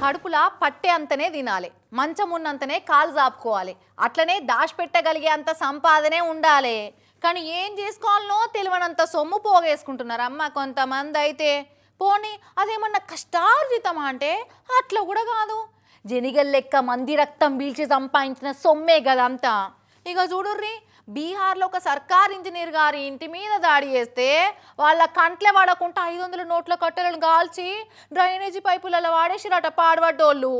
కడుపులా పట్టే అంతనే తినాలి. మంచం ఉన్నంతనే కాలు జాపుకోవాలి. అట్లనే దాచిపెట్టగలిగే అంత సంపాదనే ఉండాలి. కానీ ఏం చేసుకోవాలనో తెలియనంత సొమ్ము పోగేసుకుంటున్నారు. అమ్మ కొంతమంది అయితే పోనీ అదేమన్నా కష్టార్జితమా అంటే అట్లా కూడా కాదు. జనిగల్ లెక్క మంది రక్తం పీల్చి సంపాదించిన సొమ్మే కదంతా. ఇక చూడుర్రి బీహార్లో ఒక సర్కార్ ఇంజనీర్ గారి ఇంటి మీద దాడి చేస్తే వాళ్ళ కంట్లే వాడకుండా ఐదు వందల నోట్ల కట్టెలను కాల్చి డ్రైనేజీ పైపులలో వాడేసిరట పాడబడ్డోళ్ళు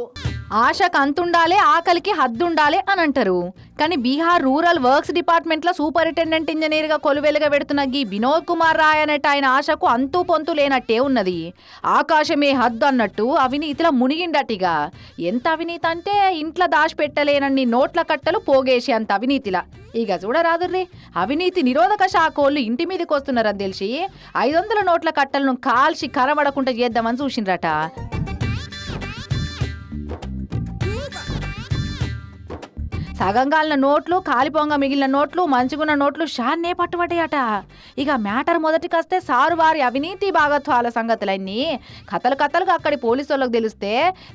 ఆశకు అంతుండాలి ఆకలికి హద్దుండాలి అని అంటారు. కానీ బీహార్ రూరల్ వర్క్స్ డిపార్ట్మెంట్లో సూపరింటెండెంట్ ఇంజనీర్గా కొలువెలుగా పెడుతున్న గీ వినోద్ కుమార్ రాయ్ అనేట ఆయన ఆశకు అంతు పొంతు లేనట్టే ఉన్నది. ఆకాశమే హద్దు అన్నట్టు అవినీతిలో మునిగిండటిగా. ఎంత అవినీతి అంటే ఇంట్లో దాచిపెట్టలేనన్ని నోట్ల కట్టలు పోగేసి అంత అవినీతిలా. ఇక చూడరాదుర్రి అవినీతి నిరోధక శాఖోళ్ళు ఇంటి మీదకి వస్తున్నారని తెలిసి ఐదు వందల నోట్ల కట్టలను కాల్చి కరబడకుండా చేద్దామని చూసిండ్రట. సగం కాలిన నోట్లు కాలిపోంగ మిగిలిన నోట్లు మంచుకున్న నోట్లు షాన్నే పట్టుబట్టాయట ఇక మ్యాటర్ మొదటికొస్తే సారు వారి అవినీతి భాగత్వాల సంగతులన్నీ కథలు కథలుగా అక్కడి పోలీసు వాళ్ళకి తెలిస్తే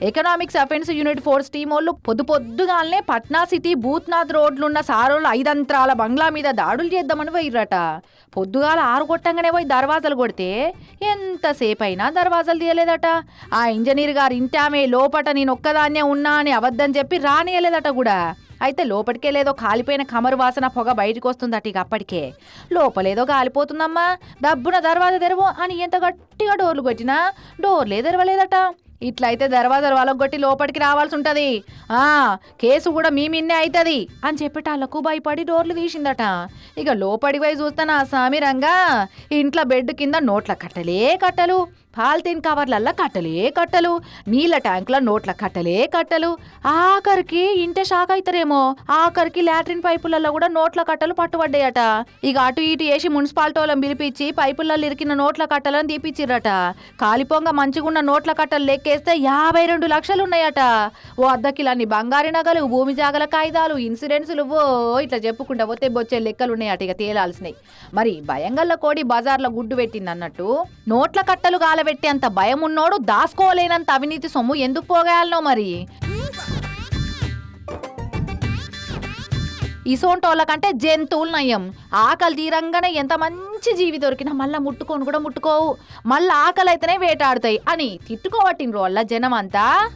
economics offence unit force team వాళ్ళు పొద్దు పొద్దుగాలనే పట్నా సిటీ భూత్నాథ్ రోడ్లున్న సారోళ్ళు ఐదంత్రాల బంగ్లా మీద దాడులు చేద్దామని పోయిర్రట. పొద్దుగాల ఆరు కొట్టంగానే పోయి దర్వాజాలు కొడితే ఎంతసేపు అయినా దర్వాజాలు తీయలేదట. ఆ ఇంజనీర్ గారు ఇంటామే లోపట నేను ఒక్కదాన్నే ఉన్నా అని అబద్ధం చెప్పి రానియలేదట కూడా. అయితే లోపలికెళ్ళేదో కాలిపోయిన కమరు వాసన పొగ బయటకు వస్తుందట ఇక అప్పటికే. లోపలేదో కాలిపోతుందమ్మా. దబ్బున దర్వాజా తెరవు అని ఎంత గట్టిగా డోర్లు కొట్టినా డోర్లే తెరవలేదట. ఇట్లయితే దర్వాజాలు వాళ్ళకొట్టి లోపలికి రావాల్సి ఉంటది ఆ కేసు కూడా మీ మిన్నే అవుతుంది అని చెప్పేటాళ్ళకు భయపడి డోర్లు తీసిందట. ఇక లోపలికి పోయి చూస్తాను ఆ సామిరంగా ఇంట్లో బెడ్ కింద నోట్ల కట్టలే కట్టలు. పాలిథీన్ కవర్లల్లా కట్టలే కట్టలు నీళ్ళ ట్యాంకుల నోట్ల కట్టలే కట్టలు. ఆఖరికి ఇంటే షాక్ అవుతారేమో ఆఖరికి లాట్రిన్ పైపులలో కూడా నోట్ల కట్టలు పట్టుబడ్డాయట. ఇక అటు ఇటు వేసి మున్సిపాలిటీ వాళ్ళని పిలిపించి పైపులలో ఇరికిన నోట్ల కట్టలను తీపిచ్చిర్రట. కాలిపోంగ మంచిగున్న నోట్ల కట్టలు లెక్కేస్తే యాభై రెండు లక్షలు ఉన్నాయట ఓ అద్దకిలన్ని బంగారు నగలు భూమి జాగల కాగితాలు ఇన్సూరెన్సులు ఓ ఇట్లా చెప్పుకుంటా పోతే బొచ్చే లెక్కలు ఉన్నాయట ఇక తేలాల్సినాయి. మరి భయంగల్ల కోడి బజార్లో గుడ్డు పెట్టింది అన్నట్టు నోట్ల కట్టలు కాల అంత భయం ఉన్నోడు దాసుకోలేనంత అవినీతి సొమ్ము ఎందుకు పోగాలనో మరి? ఇసోంటోళ్ళకంటే జంతువులు నయం. ఆకలి తీరంగానే ఎంత మంచి జీవి దొరికినా మళ్ళా ముట్టుకొని కూడా ముట్టుకోవు. మళ్ళీ ఆకలి అయితేనే వేటాడుతాయి అని తిట్టుకోబట్టిన వాళ్ళ జనం అంతా